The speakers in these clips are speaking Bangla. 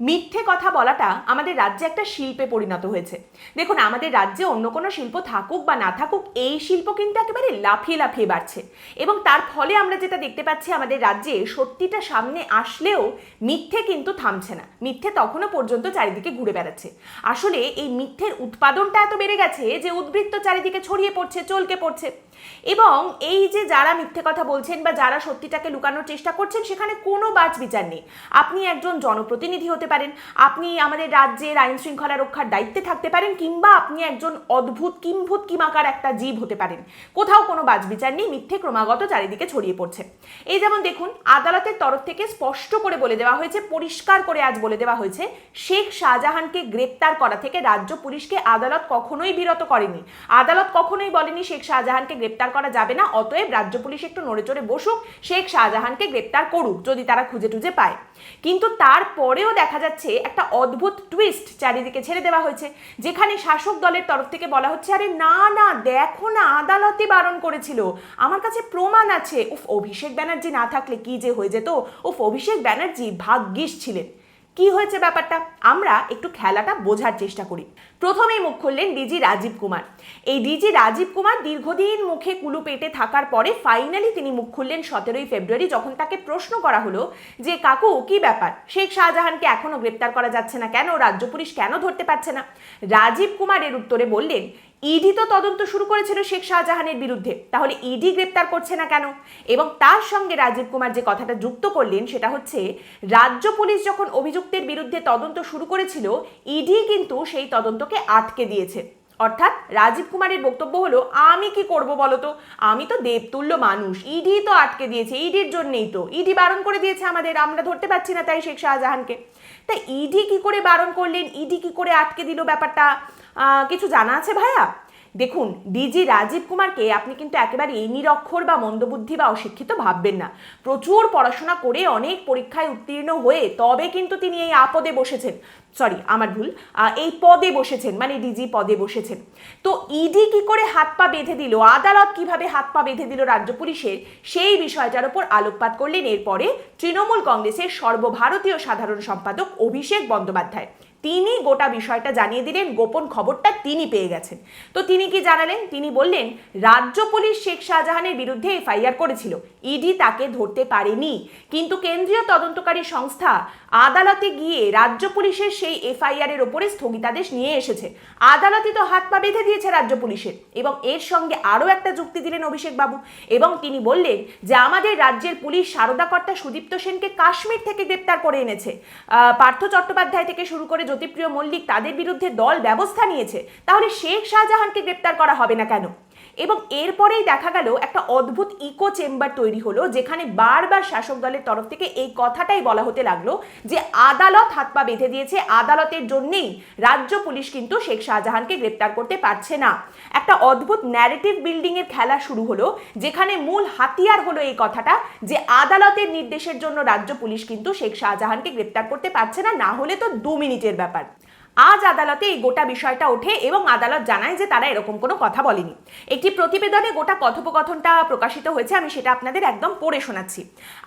মিথ্যে কথা বলাটা আমাদের রাজ্যে একটা শিল্পে পরিণত হয়েছে। দেখুন, আমাদের রাজ্যে অন্য কোনো শিল্প থাকুক বা না থাকুক, এই শিল্প কিন্তু একেবারে লাফিয়ে লাফিয়ে বাড়ছে। এবং তার ফলে আমরা যেটা দেখতে পাচ্ছি, আমাদের রাজ্যে সত্যিটা সামনে আসলেও মিথ্যে কিন্তু থামছে না। মিথ্যে তখনও পর্যন্ত চারিদিকে ঘুরে বেড়াচ্ছে। আসলে এই মিথ্যের উৎপাদনটা এত বেড়ে গেছে যে উদ্বৃত্ত চারিদিকে ছড়িয়ে পড়ছে, চলকে পড়ছে। এবং এই যে যারা মিথ্যে কথা বলছেন বা যারা সত্যিটাকে লুকানোর চেষ্টা করছেন, সেখানে কোনো বাজ বিচার নেই। আপনি একজন জনপ্রতিনিধি হতে পারেন। আপনি আমাদের রাজ্যের আইন শৃঙ্খলা রক্ষার দায়িত্বে থাকতে পারেন কিংবা আপনি একজন অদ্ভুত কিম্ভূত কিমাকার একটা জীব হতে পারেন। কোথাও কোনো বাজ বিচার নেই, মিথ্যে ক্রমাগত চারিদিকে ছড়িয়ে পড়ছে। এই যেমন দেখুন, আদালতের তরফ থেকে স্পষ্ট করে বলে দেওয়া হয়েছে, পরিষ্কার করে আজ বলে দেওয়া হয়েছে, শেখ শাহজাহানকে গ্রেপ্তার করা থেকে রাজ্য পুলিশকে আদালত কখনোই বিরত করেনি। আদালত কখনোই বলেনি শেখ শাহজাহানকে গ্রেপ্তার করা যাবে না, অতএব রাজ্য পুলিশ একটু নড়ে চড়ে বসুক, শেখ শাহজাহানকে গ্রেপ্তার করুক, যদি তারা খুঁজে টুজে পায়। কিন্তু তারপরেও দেখা যাচ্ছে একটা অদ্ভুত টুইস্ট চারিদিকে ছেড়ে দেওয়া হয়েছে, যেখানে শাসক দলের তরফ থেকে বলা হচ্ছে, আরে না না, দেখো না আদালতে বারণ করেছিল। আমার কাছে প্রমাণ আছে। উফ, অভিষেক ব্যানার্জি না থাকলে কি যে হয়ে যেত? উফ, অভিষেক ব্যানার্জি ভাগ্যিস ছিলেন। কি হয়েছে ব্যাপারটা? আমরা একটু খেলাটা বোঝার চেষ্টা করি। প্রথমেই মুখ খুললেন ডিজি রাজীব কুমার। এই ডিজি রাজীব কুমার দীর্ঘদিন মুখে কুলু পেটে থাকার পরে ফাইনালি তিনি মুখ খুললেন সতেরোই ফেব্রুয়ারি, যখন তাকে প্রশ্ন করা হলো যে, কাকু, কি ব্যাপার? শেখ শাহজাহানকে এখনও গ্রেপ্তার করা যাচ্ছে না কেন? রাজ্য পুলিশ কেন ধরতে পারছে না? রাজীব কুমার এর উত্তরে বললেন ইডি তো তদন্ত শুরু করেছিল শেখ শাহজাহানের বিরুদ্ধে। তাহলে ইডি গ্রেপ্তার করছে না কেন? এবং তার সঙ্গে রাজীব কুমার যে কথাটা যুক্ত করলেন, সেটা হচ্ছে, রাজ্য পুলিশ যখন অভিযুক্তের বিরুদ্ধে তদন্ত শুরু করেছিল ইডি কিন্তু সেই তদন্তকে আটকে দিয়েছে। অর্থাৎ রাজীব কুমারের বক্তব্য হলো, আমি কি করব বলো তো? আমি তো দেবতুল্য মানুষ। ইডি তো আটকে দিয়েছে। ইডির জন্যেই তো। ইডি বারণ করে দিয়েছে আমাদের। আমরা ধরতে পারছি না তাই শেখ শাহজাহানকে। তা ইডি কি করে বারণ করলেন? ইডি কি করে আটকে দিল ব্যাপারটা? কিছু জানা আছে ভাইয়া? দেখুন, ডিজি রাজীব কুমারকে আপনি কিন্তু একেবারে এই নিরক্ষর বা মন্দবুদ্ধি বা অশিক্ষিত ভাববেন না। প্রচুর পড়াশোনা করে অনেক পরীক্ষায় উত্তীর্ণ হয়ে তবে কিন্তু তিনি এই আপদে বসেছেন। সরি, আমার ভুল। এই পদে বসেছেন মানে ডিজি পদে বসেছেন। তো ইডি কি করে হাত পা বেঁধে দিল, আদালত কীভাবে হাত পা বেঁধে দিল রাজ্য পুলিশের, সেই বিষয়টার উপর আলোকপাত করলেন। এরপরে তৃণমূল কংগ্রেসের সর্বভারতীয় সাধারণ সম্পাদক অভিষেক বন্দ্যোপাধ্যায়। তিনি গোটা বিষয়টা জানিয়ে দিলেন, গোপন খবরটা তিনি পেয়ে গেছেন। তো তিনি কি জানালেন? তিনি বললেন, রাজ্য পুলিশ শেখ শাহজাহানের বিরুদ্ধে এফআইআর করেছিল। ইডি তাকে ধরতে পারেনি। কিন্তু কেন্দ্রীয় তদন্তকারী সংস্থা আদালতে গিয়ে রাজ্য পুলিশের সেই এফআইআর এর ওপরে স্থগিতাদেশ নিয়ে এসেছে। আদালতে তো হাত পা বেঁধে দিয়েছে রাজ্য পুলিশের। এবং এর সঙ্গে আরও একটা যুক্তি দিলেন অভিষেক বাবু। এবং তিনি বললেন যে, আমাদের রাজ্যের পুলিশ সারদাকর্তা সুদীপ্ত সেনকে কাশ্মীর থেকে গ্রেপ্তার করে এনেছে। পার্থ চট্টোপাধ্যায় থেকে শুরু করে জ্যোতিপ্রিয় মল্লিক তাদের বিরুদ্ধে দল ব্যবস্থা নিয়েছে। তাহলে শেখ শাহজাহানকে গ্রেপ্তার করা হবে না কেন? এবং এরপরেই দেখা গেল একটা অদ্ভুত ইকো চেম্বার তৈরি হলো, যেখানে বারবার শাসক দলের তরফ থেকে এই কথাটাই বলা হতে লাগল যে আদালত হাত পা বেঁধে দিয়েছে, আদালতের জন্যেই রাজ্য পুলিশ কিন্তু শেখ শাহজাহানকে গ্রেপ্তার করতে পারছে না। একটা অদ্ভুত ন্যারেটিভ বিল্ডিং এর খেলা শুরু হলো, যেখানে মূল হাতিয়ার হলো এই কথাটা যে আদালতের নির্দেশের জন্য রাজ্য পুলিশ কিন্তু শেখ শাহজাহানকে গ্রেপ্তার করতে পারছে না না হলে তো দু মিনিটের ব্যাপার। আজ আদালতে এই গোটা বিষয়টা ওঠে এবং আদালত জানায় যে তারা এরকম কোনো কথা বলেনি। একটি প্রতিবেদনে গোটা কথোপকথনটা প্রকাশিত হয়েছে, আমি সেটা আপনাদের একদম পড়ে শোনাচ্ছি।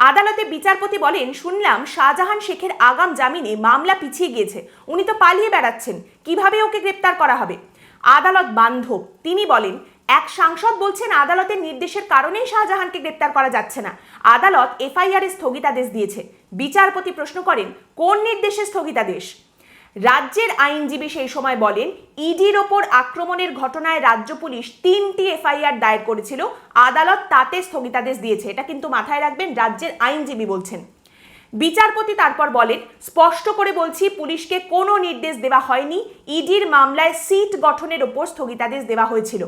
আদালতে বিচারপতি বলেন, শুনলাম শাহজাহান শেখের আগাম জামিনে মামলা পিছিয়ে গিয়েছে। উনি তো পালিয়ে বেড়াচ্ছেন। কীভাবে ওকে গ্রেপ্তার করা হবে? আদালত বান্ধব। তিনি বলেন, এক সাংসদ বলছেন আদালতের নির্দেশের কারণেই শাহজাহানকে গ্রেপ্তার করা যাচ্ছে না। আদালত এফআইআর স্থগিতাদেশ দিয়েছে। বিচারপতি প্রশ্ন করেন, কোন নির্দেশে স্থগিতাদেশ? রাজ্যের আইনজীবী সেই সময় বলেন, ইডির ওপর আক্রমণের ঘটনায় রাজ্য পুলিশ তিনটি এফআইআর দায়ের করেছিল। আদালত তাতে স্থগিতাদেশ দিয়েছে। এটা কিন্তু মাথায় রাখবেন, রাজ্যের আইনজীবী বলছেন। বিচারপতি তারপর বলেন, স্পষ্ট করে বলছি, পুলিশকে কোনো নির্দেশ দেওয়া হয়নি। ইডির মামলায় সিট গঠনের ওপর স্থগিতাদেশ দেওয়া হয়েছিল।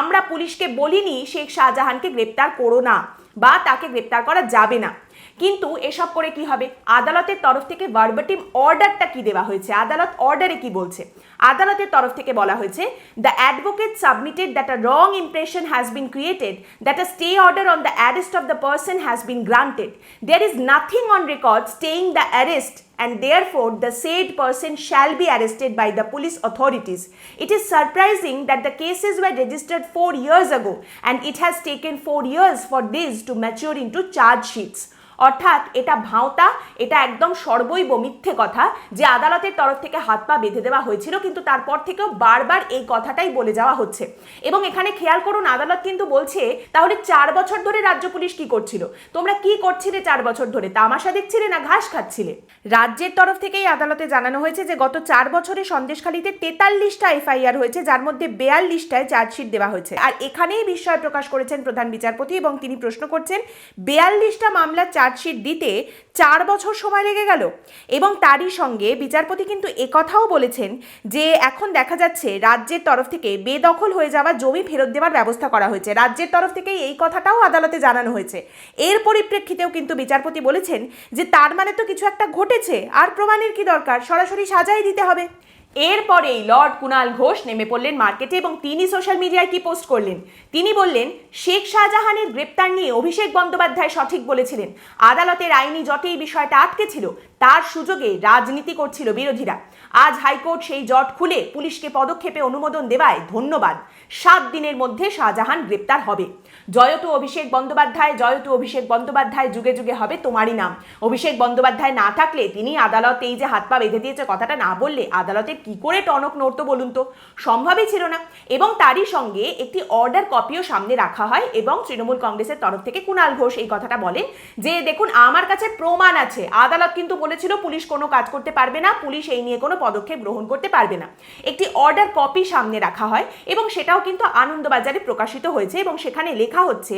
আমরা পুলিশকে বলিনি শেখ শাহজাহানকে গ্রেপ্তার করো না বা তাকে গ্রেপ্তার করা যাবে না। কিন্তু এসব করে কি হবে আদালতের তরফ থেকে ভার্বাটিম অর্ডারটা কি দেওয়া হয়েছে আদালত অর্ডারে কি বলছে আদালতের তরফ থেকে বলা হয়েছে the advocate submitted that a wrong impression has been created that a stay order on the arrest of the person has been granted there is nothing on record staying the arrest and therefore the said person shall be arrested by the police authorities. It is surprising that the cases were registered four years ago and it has taken four years for this to mature into charge sheets. অর্থাৎ এটা ভাঁওতা, এটা একদম সর্বৈব মিথ্যে কথা যে আদালতের তরফ থেকে হাত পা বেঁধে দেওয়া হয়েছিল, কিন্তু তারপর থেকেও বারবার এই কথাটাই বলে যাওয়া হচ্ছে। এবং এখানে খেয়াল করুন, আদালত কিন্তু বলছে, তাহলে চার বছর ধরে রাজ্য পুলিশ কি করছিল? তোমরা কি করছিলে চার বছর ধরে? তামাশা দেখছিলে না ঘাস খাচ্ছিলে? রাজ্যের তরফ থেকেই আদালতে জানানো হয়েছে যে গত চার বছরে সন্দেশখালীতে তেতাল্লিশটা এফআইআর হয়েছে, যার মধ্যে বেয়াল্লিশটায় চার্জশিট দেওয়া হয়েছে। আর এখানেই বিস্ময় প্রকাশ করেছেন প্রধান বিচারপতি এবং তিনি প্রশ্ন করছেন, বিয়াল্লিশটা মামলার চার্জশিট দিতে চার বছর সময় লেগে গেল। এবং তারই সঙ্গে বিচারপতি কিন্তু একথাও বলেছেন যে এখন দেখা যাচ্ছে রাজ্যের তরফ থেকে বেদখল হয়ে যাওয়া জমি ফেরত দেওয়ার ব্যবস্থা করা হয়েছে। রাজ্যের তরফ থেকেই এই কথাটাও আদালতে জানানো হয়েছে। এর পরিপ্রেক্ষিতেও কিন্তু বিচারপতি বলেছেন যে তার মানে তো কিছু একটা ঘটেছে। আর প্রমাণের কি দরকার? সরাসরি সাজাই দিতে হবে। এরপরেই লর্ড কুনাল ঘোষ নেমে পড়লেন মার্কেটে এবং তিনি সোশ্যাল মিডিয়ায় কি পোস্ট করলেন? তিনি বললেন, শেখ শাহজাহানের গ্রেপ্তার নিয়ে অভিষেক বন্দ্যোপাধ্যায় সঠিক বলেছিলেন। আদালতের আইনি যতই বিষয়টা আটকে ছিল। তার সুযোগে রাজনীতি করছিল বিরোধীরা। আজ হাইকোর্ট সেই জট খুলে পুলিশকে পদক্ষেপে অনুমোদন দেওয়ায় ধন্যবাদ। সাত দিনের মধ্যে শাহজাহান গ্রেপ্তার হবে। জয়তু অভিষেক বন্দ্যোপাধ্যায়, জয়তু অভিষেক বন্দ্যোপাধ্যায় যুগে যুগে হবে তোমারই নাম। অভিষেক বন্দ্যোপাধ্যায় না থাকলে তিনি আদালত এই যে হাত পা বেঁধে দিয়েছে কথাটা না বললে আদালতের কি করে টনক নড়তো বলুন তো? সম্ভবই ছিল না। এবং তারই সঙ্গে একটি অর্ডার কপিও সামনে রাখা হয় এবং তৃণমূল কংগ্রেসের তরফ থেকে কুণাল ঘোষ এই কথাটা বলেন যে, দেখুন, আমার কাছে প্রমাণ আছে। আদালত কিন্তু বলেছিল, পুলিশ কোনো কাজ করতে পারবে না, পুলিশ এই নিয়ে কোনো পদক্ষেপ গ্রহণ করতে পারবে না। একটি অর্ডার কপি সামনে রাখা হয় এবং সেটাও কিন্তু আনন্দবাজারে প্রকাশিত হয়েছে এবং সেখানে লেখা হচ্ছে,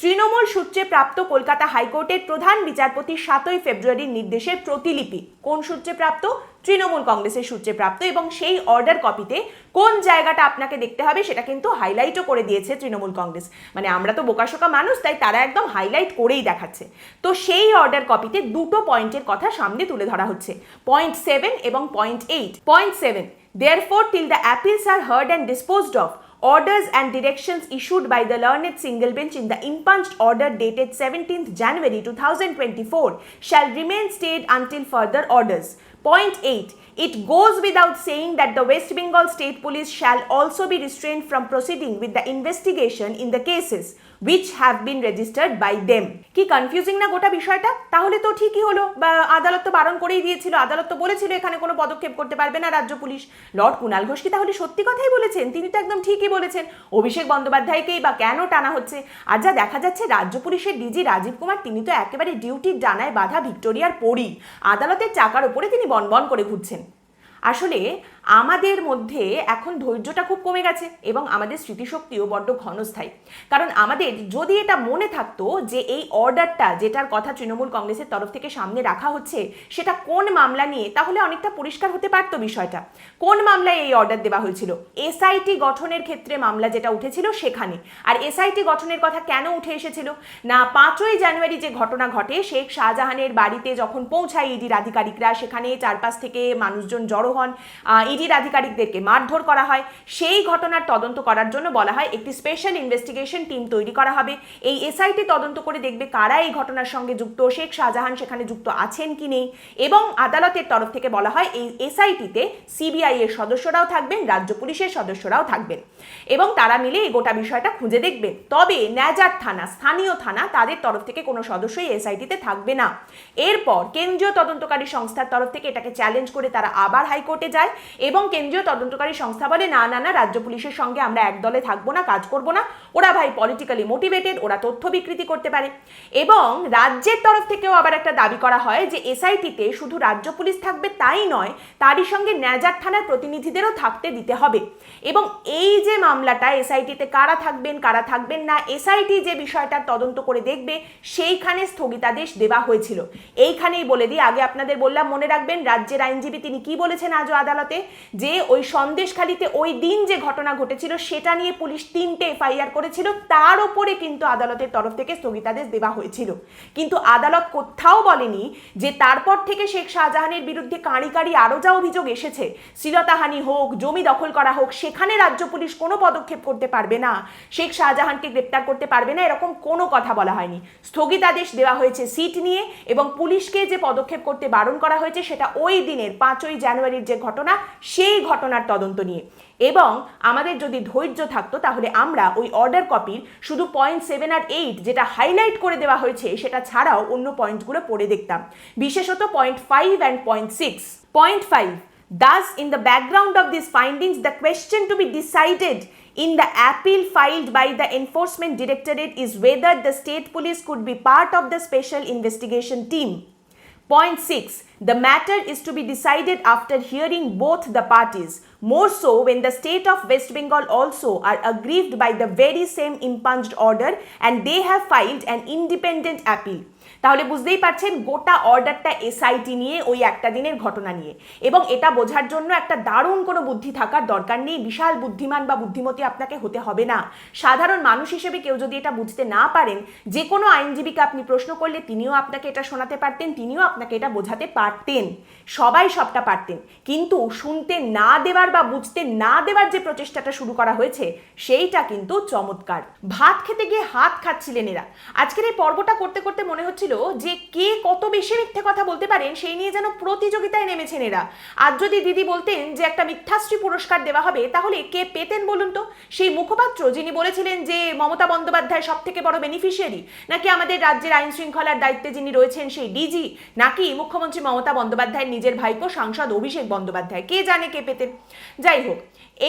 তৃণমূল সূত্রে প্রাপ্ত কলকাতা হাইকোর্টের প্রধান বিচারপতি সাতই ফেব্রুয়ারির নির্দেশের প্রতিলিপি। কোন সূত্রে প্রাপ্ত? তৃণমূল কংগ্রেসের সূত্রে প্রাপ্ত এবং সেই অর্ডার কপিতে কোন জায়গাটা আপনাকে দেখতে হবে সেটা কিন্তু হাইলাইটও করে দিয়েছে তৃণমূল কংগ্রেস। মানে আমরা তো বোকাশোকা মানুষ, তাই তারা একদম হাইলাইট করেই দেখাচ্ছে। তো সেই অর্ডার কপিতে দুটো পয়েন্টের কথা সামনে তুলে ধরা হচ্ছে। পয়েন্ট সেভেন এবং point eight point seven therefore till the appeals are heard and disposed of orders and directions issued by the learned single bench in the impugned order dated seventeenth January two thousand twenty four shall remain stayed until further orders Point 8. It goes without saying that the West Bengal State Police shall also be restrained from proceeding with the investigation in the cases which have been registered by them কি কনফিউজিং না গোটা বিষয়টা? তাহলে তো ঠিকই হলো। বা আদালত তো বারণ করেই দিয়েছিল। আদালত তো বলেছিল এখানে কোনো পদক্ষেপ করতে পারবে না রাজ্য পুলিশ। লর্ড কুণাল ঘোষ কি তাহলে সত্যি কথাই বলেছেন? তিনি তো একদম ঠিকই বলেছেন। অভিষেক বন্দ্যোপাধ্যায়কেই বা কেন টানা হচ্ছে? আর যা দেখা যাচ্ছে, রাজ্য পুলিশের ডিজি রাজীব কুমার, তিনি তো একেবারে ডিউটির ডানায় বাধা ভিক্টোরিয়ার পরই আদালতের চাকার উপরে তিনি বনবন করে ঘুরছেন। আসলে আমাদের মধ্যে এখন ধৈর্যটা খুব কমে গেছে এবং আমাদের স্মৃতিশক্তিও বড্ড ঘনস্থায়ী। কারণ আমাদের যদি এটা মনে থাকতো যে এই অর্ডারটা যেটার কথা তৃণমূল কংগ্রেসের তরফ থেকে সামনে রাখা হচ্ছে, সেটা কোন মামলা নিয়ে, তাহলে অনেকটা পরিষ্কার হতে পারতো বিষয়টা। কোন মামলায় এই অর্ডার দেওয়া হয়েছিল? এসআইটি গঠনের ক্ষেত্রে মামলা যেটা উঠেছিল সেখানে। আর এসআইটি গঠনের কথা কেন উঠে এসেছিল? না, পাঁচই জানুয়ারি যে ঘটনা ঘটে, শেখ শাহজাহানের বাড়িতে যখন পৌঁছায় ইডির আধিকারিকরা, সেখানে চারপাশ থেকে মানুষজন জড়ো হন। ইডির আধিকারিকদেরকে মারধর করা হয়। সেই ঘটনার তদন্ত করার জন্য বলা হয়, একটি স্পেশাল ইনভেস্টিগেশন টিম তৈরি করা হবে। এই এসআইটি তদন্ত করে দেখবে কারা এই ঘটনার সঙ্গে যুক্ত, শেখ শাহজাহান সেখানে যুক্ত আছেন কি নেই? এবং আদালতের তরফ থেকে বলা হয়, এই এসআইটিতে সিবিআই এর সদস্যরাও থাকবেন, রাজ্য পুলিশের সদস্যরাও থাকবেন। এবং তারা মিলে এই গোটা বিষয়টা খুঁজে দেখবেন। তবে ন্যাজার থানা, স্থানীয় থানা, তাদের তরফ থেকে কোনো সদস্যই এসআইটিতে থাকবে না। এরপর কেন্দ্রীয় তদন্তকারী সংস্থার তরফ থেকে এটাকে চ্যালেঞ্জ করে তারা আবার হাইকোর্টে যায়। এবং কেন্দ্রীয় তদন্তকারী সংস্থা বলে, না না না, রাজ্য পুলিশের সঙ্গে আমরা এক দলে থাকব না, কাজ করব না। ওরা ভাই পলিটিক্যালি মোটিভেটেড ওরা তথ্য বিকৃতি করতে পারে। এবং রাজ্যের তরফ থেকেও আবার একটা দাবি করা হয় যে এসআইটিতে শুধু রাজ্য পুলিশ থাকবে তাই নয়, তারই সঙ্গে ন্যাজার থানার প্রতিনিধিদেরও থাকতে দিতে হবে। এবং এই যে মামলাটা এসআইটিতে কারা থাকবেন কারা থাকবেন না এসআইটি যে বিষয়টার তদন্ত করে দেখবে, সেইখানে স্থগিতাদেশ দেওয়া হয়েছিল। এইখানেই বলে দিই, আগে আপনাদের বললাম, মনে রাখবেন, রাজ্যের আইনজীবী তিনি কি বলেছেন আজও আদালতে? যে ওই সন্দেশখালিতে ওই দিন যে ঘটনা ঘটেছিল, সেটা নিয়ে পুলিশ তিনটে এফআইআর করেছিল। তার ওপরে কিন্তু আদালতের তরফ থেকে স্থগিতাদেশ দেওয়া হয়েছিল। কিন্তু আদালত কোথাও বলেনি যে তারপর থেকে শেখ শাহজাহানের বিরুদ্ধে কাঁড়ি কাঁড়ি আরও যা অভিযোগ এসেছে, শ্লীলতাহানি হোক, জমি দখল করা হোক, সেখানে রাজ্য পুলিশ কোনো পদক্ষেপ করতে পারবে না, শেখ শাহজাহানকে গ্রেপ্তার করতে পারবে না, এরকম কোনো কথা বলা হয়নি। স্থগিতাদেশ দেওয়া হয়েছে সিট নিয়ে এবং পুলিশকে যে পদক্ষেপ করতে বারণ করা হয়েছে, সেটা ওই দিনের পাঁচই জানুয়ারির যে ঘটনা সেই ঘটনার তদন্ত নিয়ে। এবং আমাদের যদি ধৈর্য থাকতো, তাহলে আমরা ওই অর্ডার কপির শুধু পয়েন্ট সেভেন আর এইট যেটা হাইলাইট করে দেওয়া হয়েছে, সেটা ছাড়াও অন্য পয়েন্টগুলো পড়ে দেখতাম। বিশেষত point five and point six point five thus in the background of this findings the question to be decided in the appeal filed by the enforcement directorate is whether the state police could be part of the special investigation team Point 6. The matter is to be decided after hearing both the parties. More so, when the state of West Bengal also are aggrieved by the very same impunged order and they have filed an independent appeal. তাহলে বুঝতেই পারছেন, গোটা অর্ডারটা এসআইটি নিয়ে, ওই একটা দিনের ঘটনা নিয়ে। এবং এটা বোঝার জন্য একটা দারুণ কোনো বুদ্ধি থাকার দরকার নেই। বিশাল বুদ্ধিমান বা বুদ্ধিমতী আপনাকে হতে হবে না। সাধারণ মানুষ হিসেবে কেউ যদি এটা বুঝতে না পারেন যে কোনো আইনজীবীকে আপনি প্রশ্ন করলে তিনিও আপনাকে এটা শোনাতে পারতেন, তিনিও আপনাকে এটা বোঝাতে পারতেন। সবাই সবটা পারতেন। কিন্তু শুনতে না দেওয়ার বা বুঝতে না দেওয়ার যে প্রচেষ্টাটা শুরু করা হয়েছে, সেইটা কিন্তু চমৎকার। ভাত খেতে গিয়ে হাত খাচ্ছিলেন এরা। আজকের এই পর্বটা করতে করতে মনে হচ্ছিল যে কে কত বেশি মিথ্যে কথা বলতে পারেন, সেই নিয়ে যেন প্রতিযোগিতায় নেমেছেন এরা। আর যদি দিদি বলতেন যে একটা মিথ্যাশ্রী পুরস্কার দেওয়া হবে, তাহলে কে পেতেন বলুন তো? সেই মুখপাত্র যিনি বলেছিলেন যে মমতা বন্দ্যোপাধ্যায় সব থেকে বড় বেনিফিশিয়ারি নাকি আমাদের রাজ্যের আইন শৃঙ্খলার দায়িত্বে যিনি রয়েছেন সেই ডিজি, নাকি মুখ্যমন্ত্রী মমতা বন্দ্যোপাধ্যায়ের নিজের ভাইপো সাংসদ অভিষেক বন্দ্যোপাধ্যায়। কে জানে কে পেতেন যাই হোক,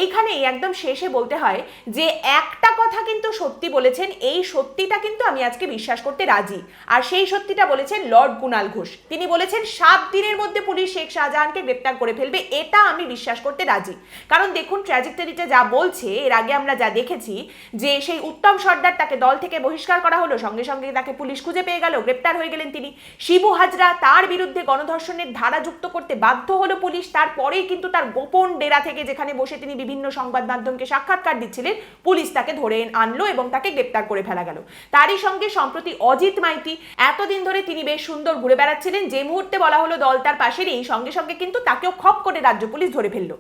এইখানেই একদম শেষে বলতে হয় যে একটা কথা কিন্তু সত্যি বলেছেন, এই সত্যিটা কিন্তু আমি আজকে বিশ্বাস করতে রাজি। আর সেই সত্যিটা বলেছেন লর্ড কুনাল ঘোষ। তিনি বলেছেন, সাত দিনের মধ্যে পুলিশ শেখ শাহজাহানকে গ্রেপ্তার করে ফেলবে, এটা আমি বিশ্বাস করতে রাজি। কারণ দেখুন ট্র্যাজেক্টরিটা যা বলছে, এর আগে আমরা যা দেখেছি, যে সেই উত্তম সর্দার তাকে দল থেকে বহিষ্কার করা হলো, সঙ্গে সঙ্গে তাকে পুলিশ খুঁজে পেয়ে গেল, গ্রেপ্তার হয়ে গেলেন তিনি। শিবু হাজরা তার বিরুদ্ধে গণধর্ষণের ধারা যুক্ত করতে বাধ্য হলো পুলিশ, তারপরেই কিন্তু তার গোপন ডেরা থেকে যেখানে বসে তিনি বিভিন্ন সংবাদ মাধ্যমকে সাক্ষাৎকার দিচ্ছিলেন, পুলিশ তাকে ধরে আনলো এবং তাকে গ্রেপ্তার করে ফেলা গেল। তারই সঙ্গে সম্প্রতি অজিত মাইতি এতদিন ধরে তিনি বেশ সুন্দর ঘুরে বেড়াচ্ছিলেন, যে মুহূর্তে বলা হলো দল তার পাশে নেই, সঙ্গে সঙ্গে কিন্তু তাকেও খপ করে রাজ্য পুলিশ ধরে ফেলল।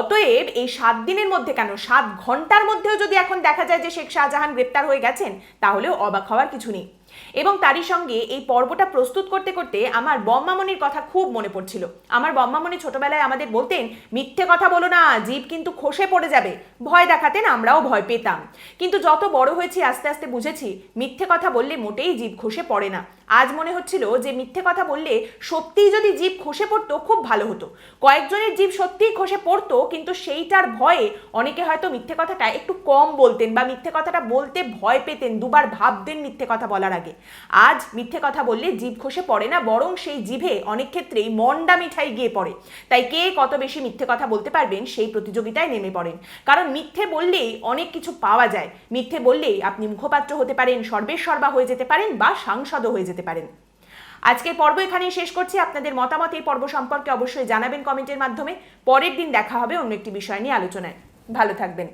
অতএব এই সাত দিনের মধ্যে কেন? সাত ঘণ্টার মধ্যেও যদি এখন দেখা যায় যে শেখ শাহজাহান গ্রেপ্তার হয়ে গেছেন, তাহলেও অবাক হওয়ার কিছু নেই। এবং তারই সঙ্গে এই পর্বটা প্রস্তুত করতে করতে আমার বম্মামনির কথা খুব মনে পড়ছিল। আমার বম্মামনি ছোটবেলায় আমাদের বলতেন, মিথ্যে কথা বলো না, জীব কিন্তু খসে পড়ে যাবে। ভয় দেখাতেন, আমরাও ভয় পেতাম। কিন্তু যত বড় হয়েছি, আস্তে আস্তে বুঝেছি, মিথ্যে কথা বললে মোটেই জীব খসে পড়ে না। আজ মনে হচ্ছিল যে মিথ্যে কথা বললে সত্যিই যদি জীব খসে পড়তো, খুব ভালো হতো। কয়েকজনের জীব সত্যিই খসে পড়তো, কিন্তু সেইটার ভয়ে অনেকে হয়তো মিথ্যে কথাটা একটু কম বলতেন বা মিথ্যে কথাটা বলতে ভয় পেতেন, দুবার ভাবতেন মিথ্যে কথা বলার আগে। আজ মিথ্যে কথা বললে জীব খসে পড়ে না, বরং সেই জিভে অনেক ক্ষেত্রেই মন্ডা মিঠাই গিয়ে পড়ে। তাই কে কত বেশি মিথ্যে কথা বলতে পারবেন সেই প্রতিযোগিতায় নেমে পড়েন। কারণ মিথ্যে বললেই অনেক কিছু পাওয়া যায়। মিথ্যে বললেই আপনি মুখপাত্র হতে পারেন সর্বেসর্বা হয়ে যেতে পারেন বা সাংসদও হয়ে যেতে পারেন। আজকের পর্ব এখানেই শেষ করছি। আপনাদের মতামত এই পর্ব সম্পর্কে অবশ্যই জানাবেন কমেন্টের মাধ্যমে। পরের দিন দেখা হবে অন্য একটি বিষয় নিয়ে আলোচনায়। ভালো থাকবেন।